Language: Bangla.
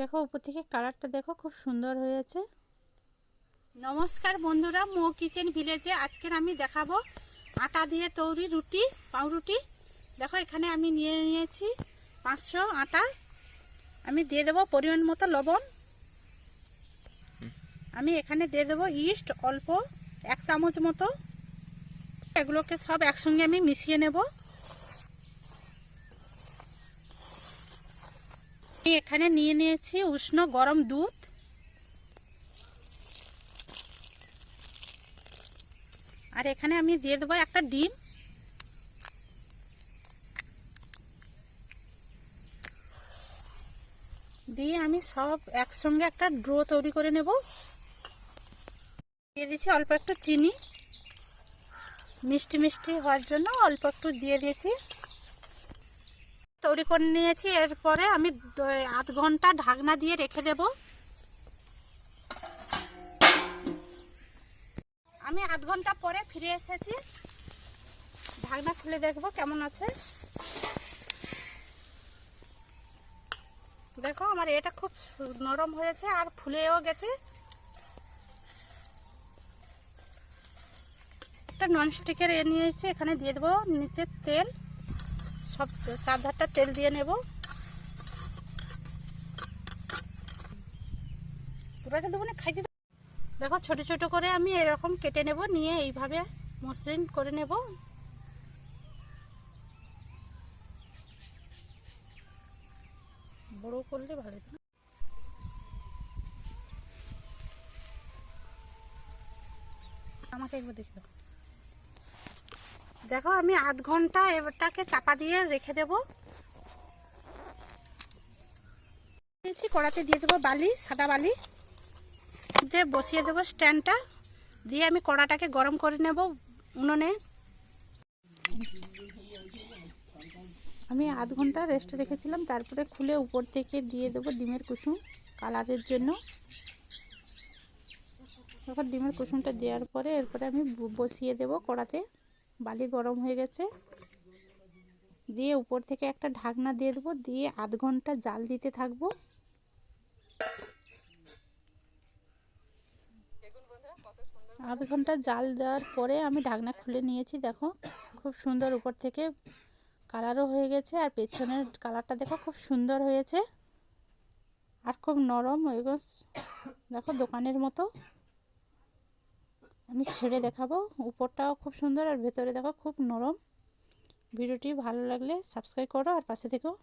দেখো, উপর থেকে কালারটা দেখো, খুব সুন্দর হয়েছে। নমস্কার বন্ধুরা, মো কিচেন ভিলেজে আজকের আমি দেখাবো আটা দিয়ে তৈরি রুটি, পাউরুটি। দেখো, এখানে আমি নিয়ে নিয়েছি পাঁচশো আটা। আমি দিয়ে দেবো পরিমাণ মতো লবণ। আমি এখানে দিয়ে দেবো ইস্ট অল্প এক চামচ মতো। এগুলোকে সব একসঙ্গে আমি মিশিয়ে নেব। এখানে নিয়ে নিয়েছি উষ্ণ গরম দুধ। আর এখানে আমি দিয়ে দেবো একটা ডিম। দিয়ে আমি সব একসঙ্গে একটা ড্রো তৈরি করে নেব। দিয়ে দিচ্ছি অল্প একটু চিনি। মিষ্টি মিষ্টি হওয়ার জন্য অল্প একটু দিয়ে দিয়েছি। তৈরি করে নিয়েছি। এরপরে আমি আধ ঘণ্টা ঢাকনা দিয়ে রেখে দেব। আমি আধ ঘণ্টা পরে ফিরে এসেছি। ঢাকনা খুলে দেখব কেমন আছে। দেখো আমার এটা খুব নরম হয়েছে আর ফুলেও গেছে। একটা ননস্টিকের এ নিয়েছি, এখানে দিয়ে দেবো নিচে তেল। সব চার ধারটা তেল দিয়ে নেব। পুরোটা দেবো না খাইতে দেখো, ছোট ছোট করে আমি এরকম কেটে নেব, নিয়ে এইভাবে মসৃণ করে নেব। বড় করলে ভালো আমাকে একবার দেখে দাও। দেখো, আমি আধ ঘণ্টা এবারটাকে চাপা দিয়ে রেখে দেব। দিয়েছি, কড়াতে দিয়ে দেবো বালি, সাদা বালি। দিয়ে বসিয়ে দেবো স্ট্যান্ডটা। দিয়ে আমি কড়াটাকে গরম করে নেব উনুনে। আমি আধ ঘণ্টা রেস্টে রেখেছিলাম, তারপরে খুলে উপর থেকে দিয়ে দেবো ডিমের কুসুম কালারের জন্য। এখন ডিমের কুসুমটা দেওয়ার পরে এরপরে আমি বসিয়ে দেব কড়াতে। বালি গরম হয়ে গেছে। দিয়ে উপর থেকে একটা ঢাকনা দিয়ে দেবো, দিয়ে আধ ঘণ্টা জাল দিতে থাকব। আধ ঘণ্টা জাল দেওয়ার পরে আমি ঢাকনা খুলে নিয়েছি, দেখো। খুব সুন্দর উপর থেকে কালারও হয়ে গেছে, আর পেছনের কালারটা দেখো খুব সুন্দর হয়েছে। আর খুব নরম এগুলো দেখো দোকানের মতো। আমি ছেড়ে দেখাবো। উপরটাও খুব সুন্দর আর ভেতরে দেখো খুব নরম। ভিডিওটি ভালো লাগলে সাবস্ক্রাইব করো আর পাশে থেকেও।